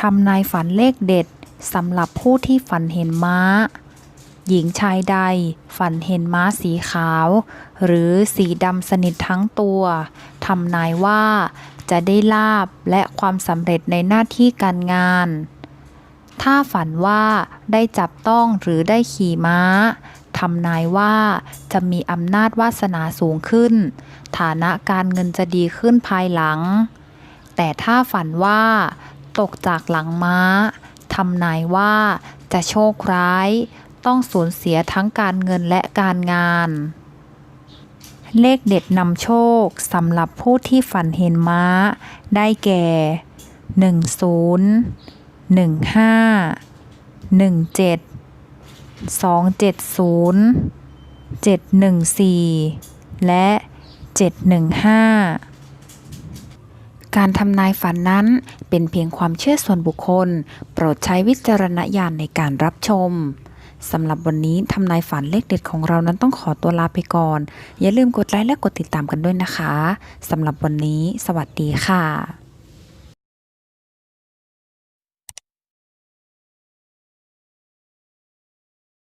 ทำนายฝันเลขเด็ดสำหรับผู้ที่ฝันเห็นม้า หญิงชายใด ฝันเห็นม้าสีขาว หรือสีดำสนิททั้งตัวทำนายว่าจะได้ลาบและความสำเร็จในหน้าที่การงาน ถ้าฝันว่าได้จับต้องหรือได้ขี่ม้าทำนายว่าจะมีอำนาจวาสนาสูงขึ้น ฐานะการเงินจะดีขึ้นภายหลัง แต่ถ้าฝันว่า ตกจากหลังม้าทำนายว่าจะโชคร้าย ต้องสูญเสียทั้งการเงินและการงาน เลขเด็ดนำโชคสำหรับผู้ที่ฝันเห็นม้า ได้แก่ 10 15 17 270 714 และ 715 การทำนายฝันนั้นเป็นเพียงความเชื่อส่วนบุคคล โปรดใช้วิจารณญาณในการรับชมสำหรับวันนี้ทำนายฝันเลขเด็ดของเรานั้นต้องขอตัวลาไปก่อน อย่าลืมกดไลค์และกดติดตามกันด้วยนะคะสำหรับวันนี้ สวัสดีค่ะ